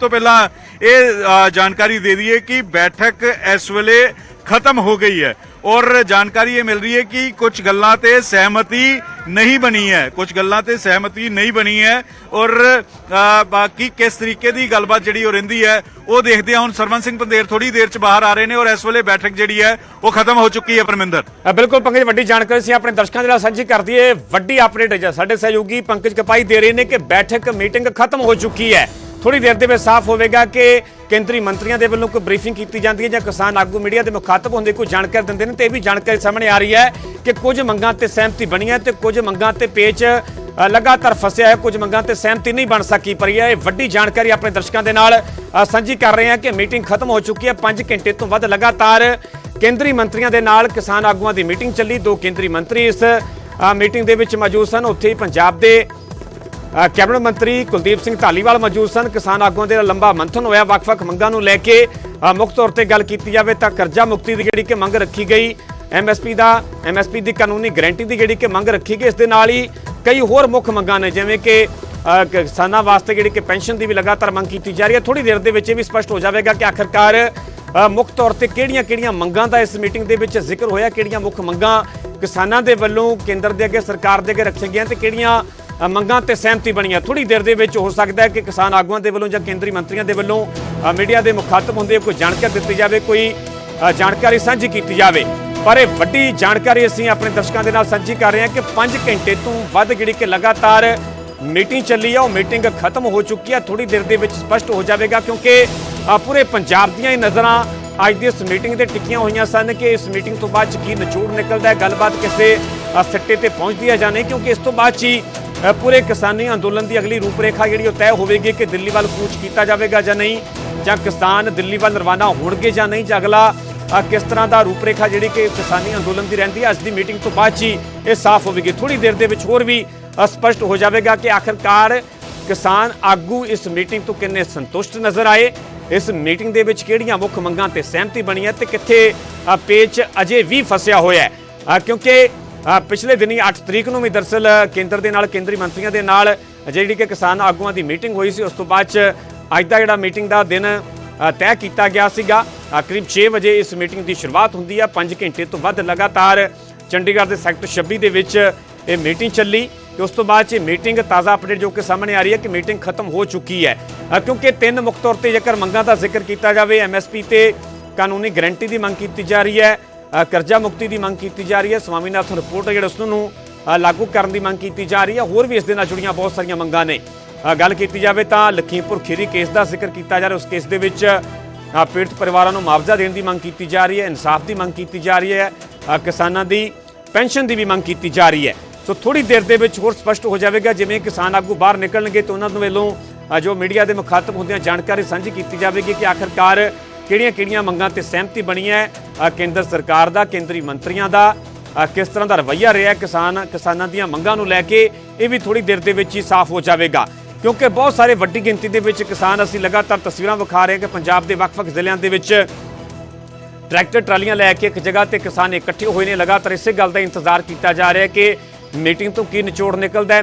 ਤੋਂ ਪਹਿਲਾਂ ਇਹ ਜਾਣਕਾਰੀ ਦੇ ਦਈਏ ਕਿ ਬੈਠਕ ਇਸ ਵੇਲੇ ਖਤਮ ਹੋ ਗਈ ਹੈ ਔਰ ਜਾਣਕਾਰੀ ਇਹ ਮਿਲ ਰਹੀ ਹੈ ਕਿ ਕੁਝ ਗੱਲਾਂ ਤੇ ਸਹਿਮਤੀ ਨਹੀਂ ਬਣੀ ਹੈ। ਕੁਝ ਗੱਲਾਂ ਤੇ ਸਹਿਮਤੀ ਨਹੀਂ ਬਣੀ ਹੈ ਔਰ ਅ, ਬਾਕੀ ਕਿਸ ਤਰੀਕੇ ਦੀ ਗੱਲਬਾਤ ਜਿਹੜੀ ਉਹ ਰਹਿੰਦੀ ਹੈ ਉਹ ਦੇਖਦੇ ਹਾਂ। ਹੁਣ ਸਰਵਨ ਸਿੰਘ ਪੰਦੇਰ ਥੋੜੀ ਦੇਰ ਚ ਬਾਹਰ ਆ ਰਹੇ ਨੇ ਔਰ ਇਸ ਵੇਲੇ ਬੈਠਕ ਜਿਹੜੀ ਹੈ ਉਹ ਖਤਮ ਹੋ ਚੁੱਕੀ ਹੈ ਪਰਮਿੰਦਰ। ਬਿਲਕੁਲ ਪੰਕਜ ਵੱਡੀ ਜਾਣਕਾਰੀ ਸੀ ਆਪਣੇ ਦਰਸ਼ਕਾਂ ਦੇ ਨਾਲ ਸਾਂਝੀ ਕਰਦੀ ਹੈ ਵੱਡੀ ਅਪਡੇਟ ਹੈ ਸਾਡੇ ਸਹਿਯੋਗੀ ਪੰਕਜ ਕਪਾਈ ਦੇ ਰਹੇ ਨੇ ਕਿ ਬੈਠਕ ਮੀਟਿੰਗ ਖਤਮ ਹੋ ਚੁੱਕੀ ਹੈ। ਥੋੜੀ ਦੇਰ ਦੇ ਵਿੱਚ ਸਾਫ਼ ਹੋਵੇਗਾ ਕਿ ਕੇਂਦਰੀ ਮੰਤਰੀਆਂ ਦੇ ਵੱਲੋਂ ਕੋਈ ਬਰੀਫਿੰਗ ਕੀਤੀ ਜਾਂਦੀ ਹੈ ਜਾਂ ਕਿਸਾਨ ਆਗੂ ਮੀਡੀਆ ਦੇ ਮੁਖਾਤਬ ਹੁੰਦੇ ਕੋਈ ਜਾਣਕਾਰੀ ਦਿੰਦੇ ਨੇ ਤੇ ਇਹ ਵੀ ਜਾਣਕਾਰੀ ਸਾਹਮਣੇ ਆ ਰਹੀ ਹੈ ਕਿ ਕੁਝ ਮੰਗਾਂ ਤੇ ਸਹਿਮਤੀ ਬਣੀ ਹੈ ਤੇ ਕੁਝ ਮੰਗਾਂ ਤੇ ਪੇਚ ਲਗਾਤਾਰ ਫਸਿਆ ਹੈ, ਕੁਝ ਮੰਗਾਂ ਤੇ ਸਹਿਮਤੀ ਨਹੀਂ ਬਣ ਸਕੀ ਪਰ ਇਹ ਇਹ ਵੱਡੀ ਜਾਣਕਾਰੀ ਆਪਣੇ ਦਰਸ਼ਕਾਂ ਦੇ ਨਾਲ ਸਾਂਝੀ ਕਰ ਰਹੇ ਹਾਂ ਕਿ ਮੀਟਿੰਗ ਖਤਮ ਹੋ ਚੁੱਕੀ ਹੈ। 5 ਘੰਟੇ ਤੋਂ ਵੱਧ ਲਗਾਤਾਰ ਕੇਂਦਰੀ ਮੰਤਰੀਆਂ ਦੇ ਨਾਲ ਕਿਸਾਨ ਆਗੂਆਂ ਦੀ ਮੀਟਿੰਗ ਚੱਲੀ। ਦੋ ਕੇਂਦਰੀ ਮੰਤਰੀ ਇਸ ਮੀਟਿੰਗ ਦੇ ਵਿੱਚ ਮੌਜੂਦ ਸਨ। ਉੱਥੇ ਹੀ ਪੰਜਾਬ ਦੇ ਕੈਬਨਿਟ ਮੰਤਰੀ ਕੁਲਦੀਪ ਸਿੰਘ ਢਾਲੀਵਾਲ ਮੌਜੂਦ ਸਨ। ਕਿਸਾਨ ਆਗੂਆਂ ਦੇ ਲੰਬਾ ਮੰਥਨ ਹੋਇਆ। ਵੱਖ-ਵੱਖ ਮੰਗਾਂ ਨੂੰ ਲੈ ਕੇ ਮੁੱਖ ਤੌਰ ਤੇ ਗੱਲ ਕੀਤੀ ਜਾਵੇ ਤਾਂ ਕਰਜ਼ਾ ਮੁਕਤੀ ਦੀ ਜਿਹੜੀ ਕਿ ਮੰਗ ਰੱਖੀ ਗਈ ਐਮਐਸਪੀ ਦਾ ਐਮਐਸਪੀ ਦੀ ਕਾਨੂੰਨੀ ਗਾਰੰਟੀ ਦੀ ਜਿਹੜੀ ਕਿ ਮੰਗ ਰੱਖੀ ਗਈ, ਇਸ ਦੇ ਨਾਲ ਹੀ ਕਈ ਹੋਰ ਮੁੱਖ ਮੰਗਾਂ ਨੇ, ਜਿਵੇਂ ਕਿ ਕਿਸਾਨਾਂ ਵਾਸਤੇ ਜਿਹੜੀ ਕਿ ਪੈਨਸ਼ਨ ਦੀ ਵੀ ਲਗਾਤਾਰ ਮੰਗ ਕੀਤੀ ਜਾ ਰਹੀ ਹੈ। ਥੋੜੀ ਦੇਰ ਦੇ ਵਿੱਚ ਇਹ ਵੀ ਸਪਸ਼ਟ ਹੋ ਜਾਵੇਗਾ ਕਿ ਆਖਰਕਾਰ ਮੁੱਖ ਤੌਰ ਤੇ ਕਿਹੜੀਆਂ-ਕਿਹੜੀਆਂ ਮੰਗਾਂ ਦਾ ਇਸ ਮੀਟਿੰਗ ਦੇ ਵਿੱਚ ਜ਼ਿਕਰ ਹੋਇਆ, ਕਿਹੜੀਆਂ ਮੁੱਖ ਮੰਗਾਂ ਕਿਸਾਨਾਂ ਦੇ ਵੱਲੋਂ, ਕੇਂਦਰ ਦੇ ਅੱਗੇ, ਸਰਕਾਰ ਦੇ ਅੱਗੇ ਰੱਖੀਆਂ ਗਈਆਂ ਤੇ ਕਿਹੜੀਆਂ ਮੰਗਾਂ ਤੇ ਸਹਿਮਤੀ ਬਣੀਆਂ। ਥੋੜੀ ਦੇਰ ਦੇ ਵਿੱਚ ਹੋ ਸਕਦਾ ਹੈ ਕਿ ਕਿਸਾਨ ਆਗੂਆਂ ਦੇ ਵੱਲੋਂ ਜਾਂ ਕੇਂਦਰੀ ਮੰਤਰੀਆਂ ਦੇ ਵੱਲੋਂ ਮੀਡੀਆ ਦੇ ਮੁਖਾਤਬ ਹੁੰਦੇ ਕੋਈ ਜਾਣਕਾਰੀ ਦਿੱਤੀ ਜਾਵੇ ਕੋਈ ਜਾਣਕਾਰੀ ਸਾਂਝੀ ਕੀਤੀ ਜਾਵੇ। ਪਰ ਇਹ ਵੱਡੀ ਜਾਣਕਾਰੀ ਅਸੀਂ ਆਪਣੇ ਦਰਸ਼ਕਾਂ ਦੇ ਨਾਲ ਸਾਂਝੀ ਕਰ ਰਹੇ ਹਾਂ ਕਿ 5 ਘੰਟੇ ਤੋਂ ਵੱਧ ਜਿਹੜੀ ਕਿ ਲਗਾਤਾਰ ਮੀਟਿੰਗ ਚੱਲੀ ਆ ਉਹ ਮੀਟਿੰਗ ਖਤਮ ਹੋ ਚੁੱਕੀ ਹੈ ਥੋੜੀ ਦੇਰ ਦੇ ਵਿੱਚ ਸਪਸ਼ਟ ਹੋ ਜਾਵੇਗਾ ਕਿਉਂਕਿ ਪੂਰੇ ਪੰਜਾਬ ਦੀਆਂ ਹੀ ਨਜ਼ਰਾਂ ਅੱਜ ਦੀ ਇਸ ਮੀਟਿੰਗ ਤੇ ਟਿੱਕੀਆਂ ਹੋਈਆਂ ਸਨ ਕਿ ਇਸ ਮੀਟਿੰਗ ਤੋਂ ਬਾਅਦ 'ਚ ਕੀ ਨਿਚੋੜ ਨਿਕਲਦਾ ਹੈ ਗੱਲਬਾਤ ਕਿਸੇ ਅ, ਸਿੱਟੇ ਤੇ ਪਹੁੰਚਦੀ ਹੈ ਜਾਂ ਨਹੀਂ। ਕਿਉਂਕਿ ਇਸ ਤੋਂ ਬਾਅਦ 'ਚ ਹੀ ਪੂਰੇ ਕਿਸਾਨੀ ਅੰਦੋਲਨ ਦੀ ਅਗਲੀ ਰੂਪਰੇਖਾ ਜਿਹੜੀ ਉਹ ਤੈਅ ਹੋਵੇਗੀ ਕਿ ਦਿੱਲੀ ਵੱਲ ਕੂਚ ਕੀਤਾ ਜਾਵੇਗਾ ਜਾਂ ਨਹੀਂ ਜਾਂ ਕਿਸਾਨ ਦਿੱਲੀ ਵੱਲ ਰਵਾਨਾ ਹੋਣਗੇ ਜਾਂ ਨਹੀਂ ਜਾਂ ਅਗਲਾ ਕਿਸ ਤਰ੍ਹਾਂ ਦਾ ਰੂਪਰੇਖਾ ਜਿਹੜੀ ਕਿ ਕਿਸਾਨੀ ਅੰਦੋਲਨ ਦੀ ਰਹਿੰਦੀ ਹੈ ਅੱਜ ਦੀ ਮੀਟਿੰਗ ਤੋਂ ਬਾਅਦ 'ਚ ਹੀ ਇਹ ਸਾਫ਼ ਹੋਵੇਗੀ। ਥੋੜੀ ਦੇਰ ਦੇ ਵਿੱਚ ਹੋਰ ਵੀ ਅ, ਸਪਸ਼ਟ ਹੋ ਜਾਵੇਗਾ ਕਿ ਆਖਰਕਾਰ ਕਿਸਾਨ ਆਗੂ ਇਸ ਮੀਟਿੰਗ ਤੋਂ ਕਿੰਨੇ ਸੰਤੁਸ਼ਟ ਨਜ਼ਰ ਆਏ ਇਸ ਮੀਟਿੰਗ ਦੇ ਵਿੱਚ ਕਿਹੜੀਆਂ ਮੁੱਖ ਮੰਗਾਂ ਤੇ ਸਹਿਮਤੀ ਬਣੀ ਹੈ ਤੇ ਕਿੱਥੇ ਪੇਚ ਅਜੇ ਵੀ ਫਸਿਆ ਹੋਇਆ ਹੈ। ਕਿਉਂਕਿ ਪਿਛਲੇ ਦਿਨੀ 8 ਤਰੀਕ ਨੂੰ ਵੀ ਦਰਸਲ ਕੇਂਦਰ ਦੇ ਨਾਲ ਕੇਂਦਰੀ ਮੰਤਰੀਆਂ ਦੇ ਨਾਲ ਜਿਹੜੀ ਕਿ ਕਿਸਾਨ ਆਗੂਆਂ ਦੀ ਮੀਟਿੰਗ ਹੋਈ ਸੀ, ਉਸ ਤੋਂ ਬਾਅਦ ਚ ਅੱਜ ਦਾ ਜਿਹੜਾ ਮੀਟਿੰਗ ਦਾ ਦਿਨ ਤੈਅ ਕੀਤਾ ਗਿਆ ਸੀਗਾ। ਕਰੀਬ 6 ਵਜੇ ਇਸ ਮੀਟਿੰਗ ਦੀ ਸ਼ੁਰੂਆਤ ਹੁੰਦੀ ਹੈ 5 ਘੰਟੇ ਤੋਂ ਵੱਧ ਲਗਾਤਾਰ ਚੰਡੀਗੜ੍ਹ ਦੇ ਸੈਕਟਰ 26 ਦੇ ਵਿੱਚ ਇਹ ਮੀਟਿੰਗ ਚੱਲੀ ਤੇ ਉਸ ਤੋਂ ਬਾਅਦ 'ਚ ਇਹ ਮੀਟਿੰਗ ਤਾਜ਼ਾ ਅਪਡੇਟ ਜੋ ਕਿ ਸਾਹਮਣੇ ਆ ਰਹੀ ਹੈ ਕਿ ਮੀਟਿੰਗ ਖਤਮ ਹੋ ਚੁੱਕੀ ਹੈ। ਕਿਉਂਕਿ ਤਿੰਨ ਮੁੱਖ ਤੌਰ ਤੇ ਜੇਕਰ ਮੰਗਾਂ ਦਾ ਜ਼ਿਕਰ ਕੀਤਾ ਜਾਵੇ ਐਮਐਸਪੀ ਤੇ ਕਾਨੂੰਨੀ ਗਾਰੰਟੀ ਦੀ ਮੰਗ ਕੀਤੀ ਜਾ ਰਹੀ ਹੈ। ਕਰਜ਼ਾ ਮੁਕਤੀ ਦੀ ਮੰਗ ਕੀਤੀ ਜਾ ਰਹੀ ਹੈ। ਸਵਾਮੀਨਾਥਨ ਰਿਪੋਰਟ ਹੈ ਜਿਹੜਾ ਉਸ ਨੂੰ ਲਾਗੂ ਕਰਨ ਦੀ ਮੰਗ ਕੀਤੀ ਜਾ ਰਹੀ ਹੈ। ਹੋਰ ਵੀ ਇਸ ਦੇ ਨਾਲ ਜੁੜੀਆਂ ਬਹੁਤ ਸਾਰੀਆਂ ਮੰਗਾਂ ਨੇ। ਗੱਲ ਕੀਤੀ ਜਾਵੇ ਤਾਂ ਲਖੀਮਪੁਰ ਖੀਰੀ ਕੇਸ ਦਾ ਜ਼ਿਕਰ ਕੀਤਾ ਜਾ ਰਿਹਾ। ਉਸ ਕੇਸ ਦੇ ਵਿੱਚ ਪੀੜਤ ਪਰਿਵਾਰਾਂ ਨੂੰ ਮੁਆਵਜ਼ਾ ਦੇਣ ਦੀ ਮੰਗ ਕੀਤੀ ਜਾ ਰਹੀ ਹੈ। ਇਨਸਾਫ ਦੀ ਮੰਗ ਕੀਤੀ ਜਾ ਰਹੀ ਹੈ। ਕਿਸਾਨਾਂ ਦੀ ਪੈਨਸ਼ਨ ਦੀ ਵੀ ਮੰਗ ਕੀਤੀ ਜਾ ਰਹੀ ਹੈ। ਸੋ ਥੋੜੀ ਦੇਰ ਦੇ ਵਿੱਚ ਹੋਰ ਸਪਸ਼ਟ ਹੋ ਜਾਵੇਗਾ। ਜਿਵੇਂ ਕਿਸਾਨ ਆਗੂ ਬਾਹਰ ਨਿਕਲਣਗੇ ਤਾਂ ਉਹਨਾਂ ਦੇ ਵੱਲੋਂ ਜੋ ਮੀਡੀਆ ਦੇ ਮੁਖਾਤਬ ਹੁੰਦਿਆਂ ਜਾਣਕਾਰੀ ਸਾਂਝੀ ਕੀਤੀ ਜਾਵੇਗੀ ਕਿ ਆਖਰਕਾਰ ਕਿਹੜੀਆਂ-ਕਿਹੜੀਆਂ ਮੰਗਾਂ ਤੇ ਸਹਿਮਤੀ ਬਣੀ ਹੈ? ਕੇਂਦਰ ਸਰਕਾਰ ਦਾ, ਕੇਂਦਰੀ ਮੰਤਰੀਆਂ ਦਾ। ਕਿਸ ਤਰ੍ਹਾਂ ਦਾ ਰਵੱਈਆ ਰਿਹਾ ਕਿਸਾਨ, ਕਿਸਾਨਾਂ ਦੀਆਂ ਮੰਗਾਂ ਨੂੰ ਲੈ ਕੇ? ਇਹ ਵੀ ਥੋੜੀ ਦੇਰ ਦੇ ਵਿੱਚ ਹੀ ਸਾਫ਼ ਹੋ ਜਾਵੇਗਾ। ਕਿਉਂਕਿ ਬਹੁਤ ਸਾਰੇ ਵੱਡੀ ਗਿਣਤੀ ਦੇ ਵਿੱਚ ਕਿਸਾਨ ਅਸੀਂ ਲਗਾਤਾਰ ਤਸਵੀਰਾਂ ਵਿਖਾ ਰਹੇ ਹਾਂ ਕਿ ਪੰਜਾਬ ਦੇ ਵੱਖ-ਵੱਖ ਜ਼ਿਲ੍ਹਿਆਂ ਦੇ ਵਿੱਚ ਟਰੈਕਟਰ, ਟਰਾਲੀਆਂ ਲੈ ਕੇ ਇੱਕ ਜਗ੍ਹਾ ਤੇ ਕਿਸਾਨ ਇਕੱਠੇ ਹੋਏ ਨੇ। ਲਗਾਤਾਰ ਇਸੇ ਗੱਲ ਦਾ ਇੰਤਜ਼ਾਰ ਕੀਤਾ ਜਾ ਰਿਹਾ ਹੈ ਕਿ ਮੀਟਿੰਗ ਤੋਂ ਕੀ ਨਿਚੋੜ ਨਿਕਲਦਾ ਹੈ।